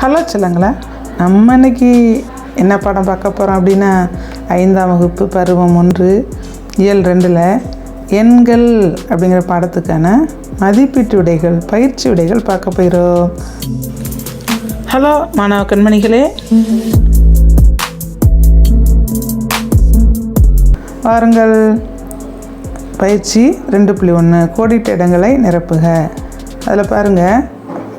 Hello சொல்லுங்களேன் நம்ம இன்னைக்கு என்ன படம் பார்க்க போகிறோம் அப்படின்னா ஐந்தாம் வகுப்பு பருவம் ஒன்று இயல் ரெண்டில் எண்கள் அப்படிங்கிற பாடத்துக்கான மதிப்பீட்டு விடைகள் பயிற்சி விடைகள் பார்க்க போயிடும் ஹலோ மாணவ கண்மணிகளே. வாருங்கள். பயிற்சி ரெண்டு புள்ளி ஒன்று கோடிட்ட இடங்களை நிரப்புக. அதில் பாருங்கள்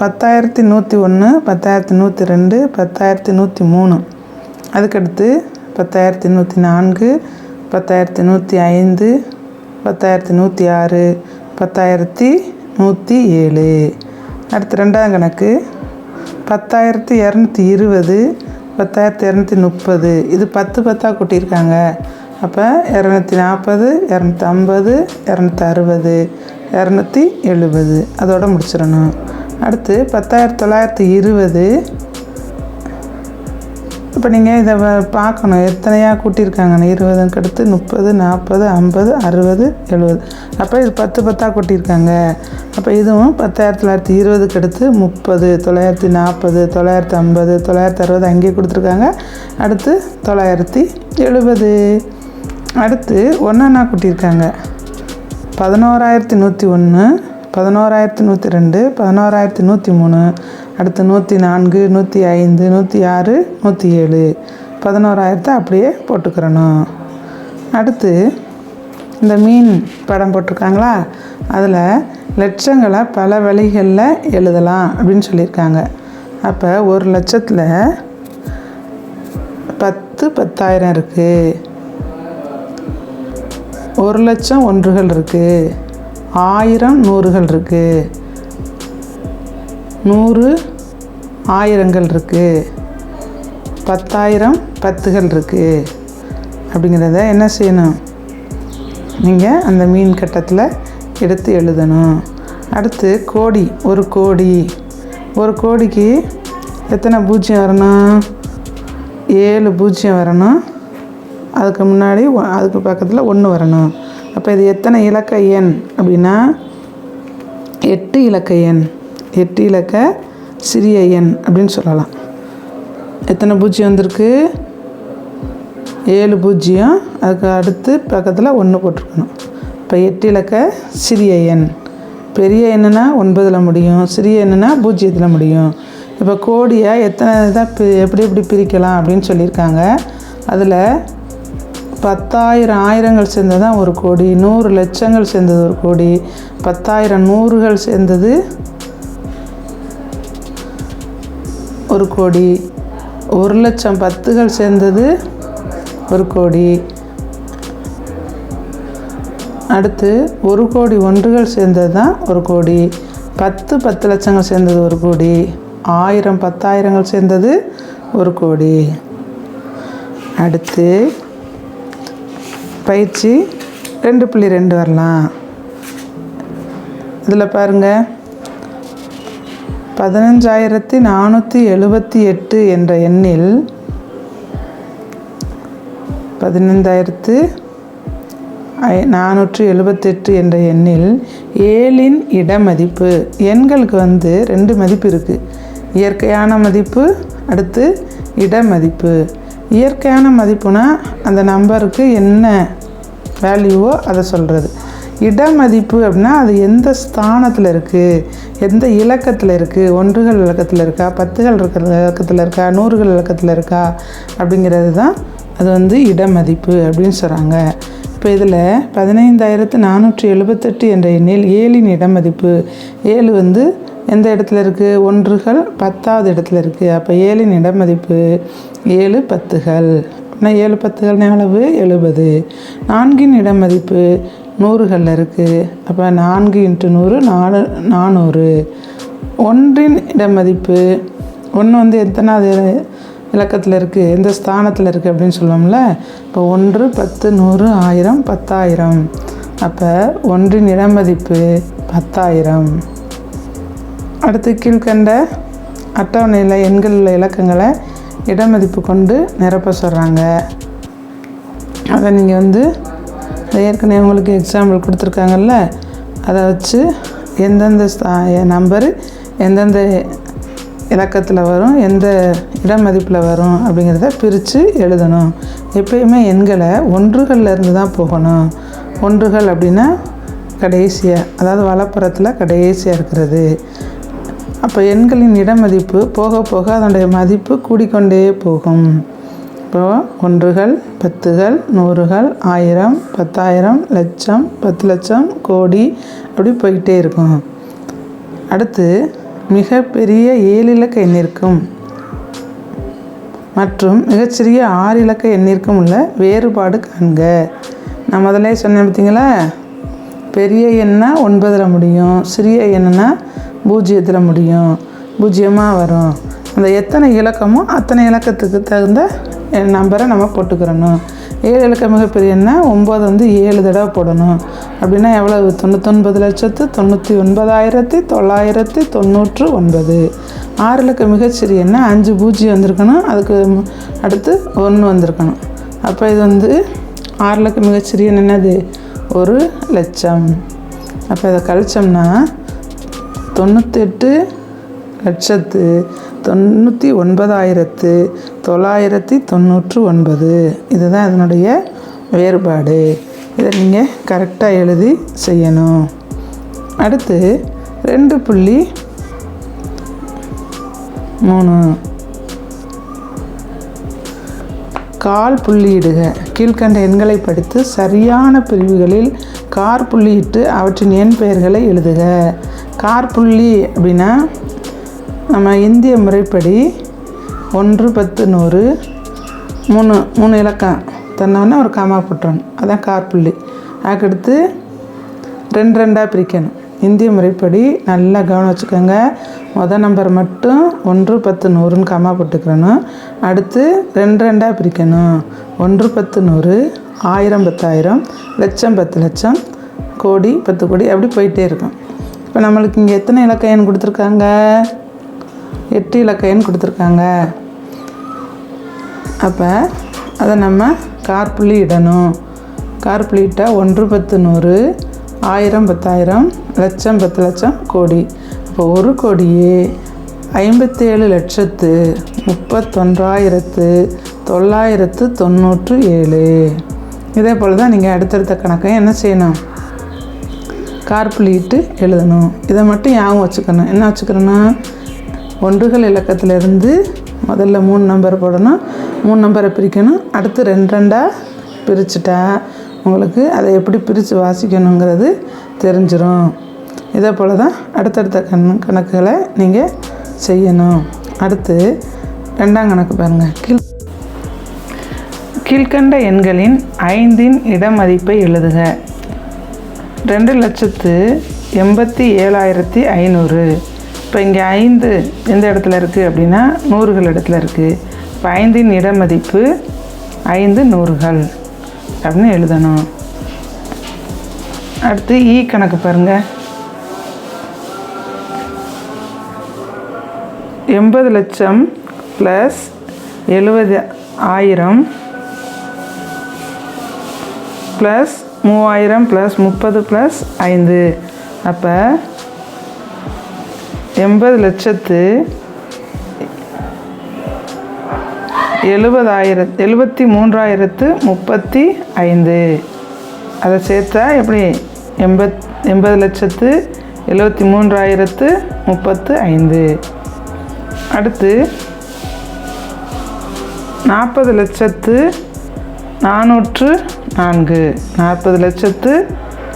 பத்தாயிரத்தி நூற்றி ஒன்று பத்தாயிரத்தி நூற்றி ரெண்டு பத்தாயிரத்தி நூற்றி மூணு. அதுக்கடுத்து பத்தாயிரத்தி நூற்றி நான்கு பத்தாயிரத்தி நூற்றி ஐந்து பத்தாயிரத்தி நூற்றி ஆறு பத்தாயிரத்தி நூற்றி ஏழு. அடுத்து ரெண்டாம் கணக்கு பத்தாயிரத்தி இரநூத்தி இருபது பத்தாயிரத்தி இரநூத்தி முப்பது. இது பத்து பத்தாக கூட்டியிருக்காங்க. அப்போ இரநூத்தி நாற்பது இரநூத்தி ஐம்பது இரநூத்தி அறுபது இரநூத்தி எழுபது. அதோடு முடிச்சிடணும். அடுத்து பத்தாயிரத்தி தொள்ளாயிரத்தி இருபது. இப்போ நீங்கள் இதை வ- பார்க்கணும் எத்தனையாக கூட்டியிருக்காங்கன்னு? இருபதுக்கு அடுத்து முப்பது நாற்பது ஐம்பது அறுபது எழுபது. அப்போ இது பத்து பத்தாக கூட்டியிருக்காங்க. அப்போ இதுவும் பத்தாயிரத்தி தொள்ளாயிரத்தி இருபதுக்கு அடுத்து முப்பது தொள்ளாயிரத்தி நாற்பது தொள்ளாயிரத்தி ஐம்பது தொள்ளாயிரத்தி அறுபது அங்கேயே கொடுத்துருக்காங்க. அடுத்து தொள்ளாயிரத்தி எழுபது. அடுத்து ஒன்றா கூட்டியிருக்காங்க. பதினோராயிரத்தி நூற்றி ஒன்று பதினோராயிரத்தி நூற்றி ரெண்டு பதினோராயிரத்தி நூற்றி மூணு அடுத்து நூற்றி நான்கு நூற்றி ஐந்து நூற்றி ஆறு நூற்றி ஏழு. பதினோராயிரத்தை அப்படியே போட்டுக்கிறணும். அடுத்து இந்த மீன் படம் போட்டிருக்காங்களா? அதில் லட்சங்களை பல வழிகளில் எழுதலாம் அப்படின்னு சொல்லியிருக்காங்க. அப்போ ஒரு லட்சத்தில் பத்து பத்தாயிரம் இருக்குது ஒரு லட்சம் ஒன்றுகள் இருக்குது ஆயிரம் நூறுகள் இருக்குது நூறு ஆயிரங்கள் இருக்குது பத்தாயிரம் பத்துகள் இருக்குது அப்படிங்கிறத என்ன செய்யணும்? நீங்கள் அந்த மீன் கட்டத்தில் எடுத்து எழுதணும். அடுத்து கோடி ஒரு கோடி. ஒரு கோடிக்கு எத்தனை பூஜ்ஜியம் வரணும்? ஏழு பூஜ்ஜியம் வரணும். அதுக்கு முன்னாடி அதுக்கு பக்கத்தில் ஒன்று வரணும். அப்போ இது எத்தனை இலக்க எண் அப்படின்னா எட்டு இலக்க எண். எட்டு இலக்க சிறிய எண் அப்படின்னு சொல்லலாம். எத்தனை பூஜ்ஜியம் வந்திருக்கு? ஏழு பூஜ்ஜியம். அதுக்கு அடுத்து பக்கத்தில் ஒன்று போட்டிருக்கணும். இப்போ எட்டு இலக்க சிறிய எண். பெரிய எண்ணுனா ஒன்பதில் முடியும். சிறிய எண்ணுனா பூஜ்ஜியத்தில் முடியும். இப்போ கோடியை எத்தனை இதாக பி எப்படி எப்படி பிரிக்கலாம் அப்படின்னு சொல்லியிருக்காங்க. அதில் பத்தாயிரம் ஆயிரங்கள் சேர்ந்தது தான் ஒரு கோடி நூறு லட்சங்கள் சேர்ந்தது ஒரு கோடி பத்தாயிரம் நூறுகள் சேர்ந்தது ஒரு கோடி ஒரு லட்சம் பத்துகள் சேர்ந்தது ஒரு கோடி. அடுத்து ஒரு கோடி ஒன்றுகள் சேர்ந்தது தான் ஒரு கோடி பத்து பத்து லட்சங்கள் சேர்ந்தது ஒரு கோடி ஆயிரம் பத்தாயிரங்கள் சேர்ந்தது ஒரு கோடி. அடுத்து பயிற்சி ரெண்டு புள்ளி ரெண்டு வரலாம். இதில் பாருங்கள் பதினஞ்சாயிரத்தி நானூற்றி எழுபத்தி எட்டு என்ற எண்ணில் பதினைந்தாயிரத்து ஐ நானூற்றி எழுபத்தெட்டு என்ற எண்ணில் ஏழின் இட மதிப்பு எண்களுக்கு வந்து ரெண்டு மதிப்பு இருக்குது இயற்கையான மதிப்பு அடுத்து இட மதிப்பு இயற்கையான மதிப்புனா அந்த நம்பருக்கு என்ன வேல்யூவோ அதை சொல்கிறது இடமதிப்பு அப்படின்னா அது எந்த ஸ்தானத்தில் இருக்குது எந்த இலக்கத்தில் இருக்குது ஒன்றுகள் இலக்கத்தில் இருக்கா? பத்துகள் இருக்கிற இலக்கத்தில் இருக்கா? நூறுகள் இலக்கத்தில் இருக்கா? அப்படிங்கிறது தான் அது வந்து இட மதிப்பு அப்படின்னு சொல்கிறாங்க இப்போ இதில் பதினைந்தாயிரத்து நானூற்றி எழுபத்தெட்டு என்ற எண்ணில் ஏழின் இடமதிப்பு. ஏழு வந்து எந்த இடத்துல இருக்குது ஒன்றுகள் பத்தாவது இடத்துல இருக்குது அப்போ ஏழின் இடமதிப்பு ஏழு பத்துகள். அப்படின்னா ஏழு பத்துகள் அளவு எழுபது. நான்கின் இடமதிப்பு நூறுகளில் இருக்குது அப்போ நான்கு இன்ட்டு நூறு நாலு நானூறு. ஒன்றின் இடமதிப்பு ஒன்று வந்து எத்தனாவது இலக்கத்தில் இருக்குது எந்த ஸ்தானத்தில் இருக்குது அப்படின்னு சொல்லுவோம்ல? இப்போ ஒன்று பத்து நூறு ஆயிரம் பத்தாயிரம். அப்போ ஒன்றின் இடமதிப்பு பத்தாயிரம். அடுத்து கீழ்கண்ட அட்டவணையில் எண்கள் உள்ள இலக்கங்களை இடமதிப்பு கொண்டு நிரப்ப சொல்கிறாங்க அதை நீங்கள் வந்து ஏற்கனவே உங்களுக்கு எக்ஸாம்பிள் கொடுத்துருக்காங்கல்ல அதை வச்சு எந்தெந்த நம்பரு எந்தெந்த இலக்கத்தில் வரும் எந்த இட மதிப்பில் வரும் அப்படிங்கிறத பிரித்து எழுதணும். எப்பயுமே எண்களை ஒன்றுகள்லேருந்து தான் போகணும். ஒன்றுகள் அப்படின்னா கடைசியாக அதாவது வலப்புறத்தில் கடைசியாக இருக்கிறது. அப்போ எண்களின் இடமதிப்பு போக போக அதனுடைய மதிப்பு கூடிக்கொண்டே போகும். இப்போ ஒன்றுகள் பத்துகள் நூறுகள் ஆயிரம் பத்தாயிரம் லட்சம் பத்து லட்சம் கோடி அப்படி போய்கிட்டே இருக்கும். அடுத்து மிகப்பெரிய ஏழு இலக்க எண்ணிற்கும் மற்றும் மிகச்சிறிய ஆறு இலக்க எண்ணிற்கும் உள்ள வேறுபாடு காண்க. நான் முதல்ல சொன்னேன் பார்த்தீங்களா பெரிய எண்ணா ஒன்பதில் முடியும். சிறிய எண்ணா பூஜ்ஜியத்தில் முடியும் பூஜ்ஜியமாக வரும். அந்த எத்தனை இலக்கமோ அத்தனை இலக்கத்துக்கு தகுந்த நம்பரை நம்ம போட்டுக்கிறணும். ஏழு இலக்க மிகப்பெரியன்னா ஒம்பது வந்து ஏழு தடவை போடணும். அப்படின்னா எவ்வளவு? தொண்ணூத்தொன்பது லட்சத்து தொண்ணூற்றி ஒன்பதாயிரத்தி தொள்ளாயிரத்தி தொண்ணூற்று ஒன்பது. ஆறு இலக்கம் மிகச்சிறியன்னா அஞ்சு பூஜ்ஜியம் வந்திருக்கணும். அதுக்கு அடுத்து ஒன்று வந்திருக்கணும். அப்போ இது வந்து ஆறு இலக்கம் மிகச்சிறிய என்னது? ஒரு லட்சம். அப்போ இதை கழிச்சோம்னா தொண்ணூத்தெட்டு லட்சத்து தொண்ணூற்றி ஒன்பதாயிரத்து தொள்ளாயிரத்தி தொண்ணூற்று ஒன்பது. இதுதான் இதனுடைய வேறுபாடு. இதை நீங்கள் கரெக்டாக எழுதி செய்யணும். அடுத்து ரெண்டு புள்ளி மூணு. கால் புள்ளியிடுக. கீழ்க்கண்ட எண்களை படித்து சரியான பிரிவுகளில் கார் புள்ளியிட்டு அவற்றின் எண் பெயர்களை எழுதுக. கார் புள்ளி அப்படின்னா நம்ம இந்திய முறைப்படி ஒன்று பத்து நூறு மூணு மூணு இலக்கம் தன்னோடனே ஒரு காமா போட்டுறணும் அதான் கார் புள்ளி அதுக்கடுத்து ரெண்டு ரெண்டாக பிரிக்கணும். இந்திய முறைப்படி நல்லா கவனம் வச்சுக்கோங்க. மொதல் நம்பர் மட்டும் ஒன்று பத்து நூறுன்னு கம்மா போட்டுக்கிறணும் அடுத்து ரெண்டு ரெண்டாக பிரிக்கணும். ஒன்று பத்து நூறு ஆயிரம் பத்தாயிரம் லட்சம் பத்து லட்சம் கோடி பத்து கோடி அப்படி போயிட்டே இருக்கும். இப்போ நம்மளுக்கு இங்கே எத்தனை இலக்க எண் கொடுத்துருக்காங்க? எட்டு இலக்க எண் கொடுத்துருக்காங்க. அப்போ அதை நம்ம கார்புள்ளி இடணும். கார்புள்ளி இட்டால் ஒன்று பத்து நூறு ஆயிரம் பத்தாயிரம் லட்சம் பத்து லட்சம் கோடி. இப்போ ஒரு கோடியே ஐம்பத்தேழு லட்சத்து முப்பத்தொன்றாயிரத்து தொள்ளாயிரத்து தொண்ணூற்று ஏழு. இதே போல் தான் நீங்கள் அடுத்தடுத்த கணக்கை என்ன செய்யணும்? கார்புள்ளிட்டு எழுதணும். இதை மட்டும் ஞாபகம் வச்சுக்கணும். என்ன வச்சுக்கணும்னா ஒன்றுகள் இலக்கத்திலேருந்து முதல்ல மூணு நம்பர் போடணும். மூணு நம்பரை பிரிக்கணும். அடுத்து ரெண்டு ரெண்டாக பிரிச்சுட்டா உங்களுக்கு அதை எப்படி பிரித்து வாசிக்கணுங்கிறது தெரிஞ்சிடும் இதே போல் தான் அடுத்தடுத்த கண் கணக்குகளை நீங்கள் செய்யணும். அடுத்து ரெண்டாம் கணக்கு பாருங்கள் கீழ் கீழ்கண்ட எண்களின் ஐந்தின் இடமதிப்பை எழுதுக. ரெண்டு லட்சத்து எண்பத்தி ஏழாயிரத்தி ஐநூறு. இப்போ இங்கே ஐந்து எந்த இடத்துல இருக்குது அப்படின்னா நூறுகள் இடத்துல இருக்குது இப்போ ஐந்தின் இடமதிப்பு ஐந்து நூறுகள் அப்படின்னு எழுதணும். அடுத்து இ கணக்கு பாருங்கள் எண்பது லட்சம் ப்ளஸ் எழுபது ஆயிரம் ப்ளஸ் மூவாயிரம் ப்ளஸ் முப்பது ப்ளஸ் ஐந்து. அப்போ எண்பது லட்சத்து எழுபதாயிரத் எழுபத்தி மூன்றாயிரத்து முப்பத்தி ஐந்து. அதை சேர்த்தா எப்படி? எண்பத் எண்பது லட்சத்து எழுபத்தி மூன்றாயிரத்து முப்பத்து ஐந்து. அடுத்து நாற்பது லட்சத்து நானூற்று நான்கு. நாற்பது லட்சத்து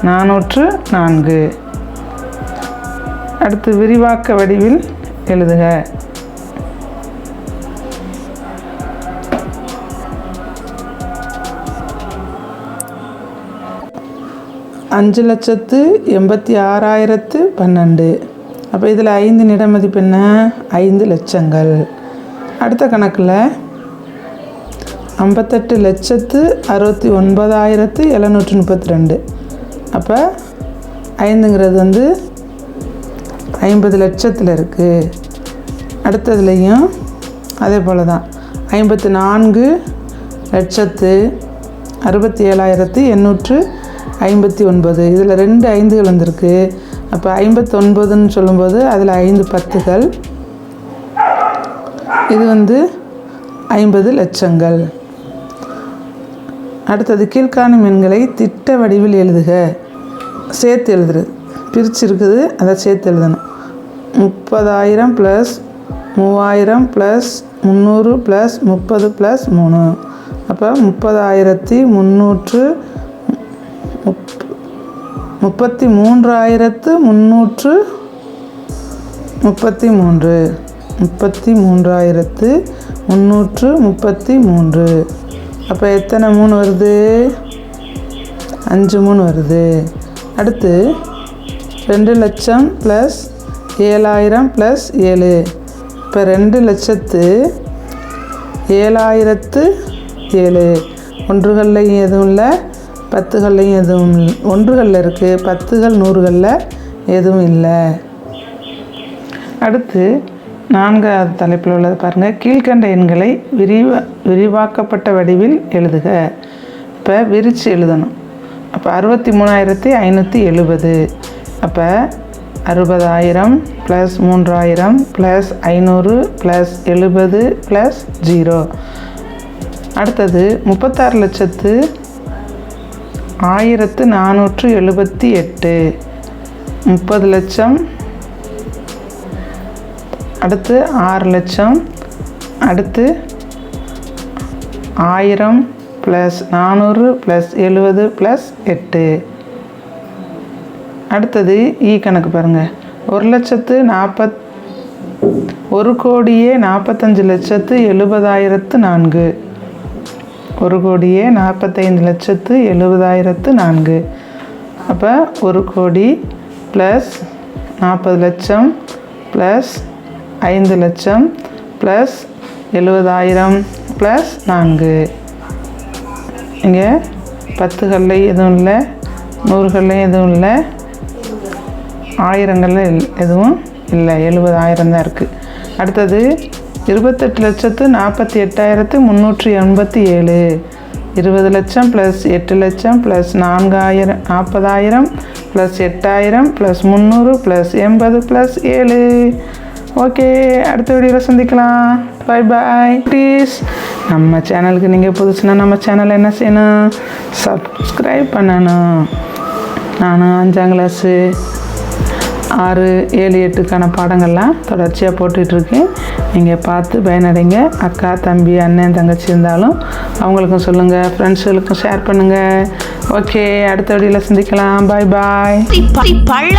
நானூற்று நான்கு. அடுத்து விரிவாக்க வடிவில் எழுதுக. அஞ்சு லட்சத்து எண்பத்தி ஆறாயிரத்து பன்னெண்டு. அப்போ இதில் ஐந்து நிடமதிப்பு என்ன? ஐந்து லட்சங்கள். அடுத்த கணக்கில் ஐம்பத்தெட்டு லட்சத்து அறுபத்தி ஒன்பதாயிரத்து எழுநூற்றி முப்பத்தி ரெண்டு அப்போ ஐந்துங்கிறது வந்து ஐம்பது லட்சத்தில் இருக்குது அடுத்ததுலேயும் அதே போல் தான் ஐம்பத்து நான்கு லட்சத்து அறுபத்தி ஏழாயிரத்து எண்ணூற்று ஐம்பத்தி ஒன்பது. இதில் ரெண்டு ஐந்துகள் வந்திருக்கு. அப்போ ஐம்பத்தொன்பதுன்னு சொல்லும்போது அதில் ஐந்து பத்துகள். இது வந்து ஐம்பது லட்சங்கள். அடுத்தது கீழ்காணும் எண்களை திட்ட வடிவில் எழுதுக. சேர்த்து எழுதுறது பிரித்து இருக்குது அதை சேர்த்து எழுதணும். முப்பதாயிரம் ப்ளஸ் மூவாயிரம் ப்ளஸ் முந்நூறு ப்ளஸ் முப்பது ப்ளஸ் மூணு. அப்போ முப்பதாயிரத்தி முந்நூற்று முப் முப்பத்தி மூன்றாயிரத்து முந்நூற்று முப்பத்தி மூன்று. முப்பத்தி மூன்றாயிரத்து முந்நூற்று முப்பத்தி மூன்று. அப்போ எத்தனை மூணு வருது? அஞ்சு மூணு வருது. அடுத்து ரெண்டு லட்சம் ப்ளஸ் ஏழாயிரம் ப்ளஸ் ஏழு. இப்போ ரெண்டு லட்சத்து ஏழாயிரத்து ஏழு. ஒன்றுகள்லையும் எதுவும் இல்லை பத்துகள்லையும் எதுவும் ஒன்றுகளில் இருக்குது பத்துகள் நூறுகளில் எதுவும் இல்லை. அடுத்து நான்காவது தலைப்பில் உள்ளது பாருங்கள் கீழ்கண்ட எண்களை விரிவா விரிவாக்கப்பட்ட வடிவில் எழுதுக. இப்போ விரித்து எழுதணும். அப்போ அறுபத்தி மூணாயிரத்தி ஐநூற்றி எழுபது. அப்போ அறுபதாயிரம் ப்ளஸ் மூன்றாயிரம் ப்ளஸ் ஐநூறு ப்ளஸ் எழுபது ப்ளஸ் ஜீரோ அடுத்தது முப்பத்தாறு லட்சத்து ஆயிரத்து நானூற்று எழுபத்தி எட்டு. முப்பது லட்சம் அடுத்து ஆறு லட்சம் அடுத்து ஆயிரம் ப்ளஸ் நானூறு ப்ளஸ் எழுபது ப்ளஸ் எட்டு. அடுத்தது ஈ கணக்கு பாருங்கள் ஒரு லட்சத்து நாற்பத் ஒரு கோடியே நாற்பத்தஞ்சு லட்சத்து எழுபதாயிரத்து நான்கு. ஒரு கோடியே நாற்பத்தைந்து லட்சத்து எழுபதாயிரத்து நான்கு. அப்போ ஒரு கோடி ப்ளஸ் நாற்பது லட்சம் ப்ளஸ் ஐந்து லட்சம் ப்ளஸ் எழுபதாயிரம் ப்ளஸ் நான்கு. இங்கே பத்துகள்லையும் எதுவும் இல்லை நூறுகள்லையும் எதுவும் இல்லை ஆயிரங்கள்ல எதுவும் இல்லை எழுபதாயிரம் தான் இருக்குது அடுத்தது இருபத்தெட்டு லட்சத்து நாற்பத்தி எட்டாயிரத்து முந்நூற்றி எண்பத்தி ஏழு. இருபது லட்சம் ப்ளஸ் எட்டு லட்சம் ப்ளஸ் நான்காயிரம் நாற்பதாயிரம் ப்ளஸ் எட்டாயிரம் ப்ளஸ் முந்நூறு ப்ளஸ் எண்பது ப்ளஸ் ஏழு. ஓகே அடுத்த வீடியோவில் சந்திக்கலாம். பை பாய் ப்ளீஸ் நம்ம சேனலுக்கு நீங்கள் புதுசுனா நம்ம சேனலை என்ன செய்யணும்? சப்ஸ்கிரைப் பண்ணணும். நானும் அஞ்சாம் கிளாஸு ஆறு ஏழு எட்டுக்கான பாடங்கள்லாம் தொடர்ச்சியாக போட்டுட்ருக்கேன். நீங்கள் பார்த்து பயனடைங்க. அக்கா தம்பி அண்ணன் தங்கச்சி இருந்தாலும் அவங்களுக்கும் சொல்லுங்கள் ஃப்ரெண்ட்ஸுகளுக்கும் ஷேர் பண்ணுங்கள் ஓகே அடுத்த வீடியோவில் சந்திக்கலாம். பாய் பாய் பழ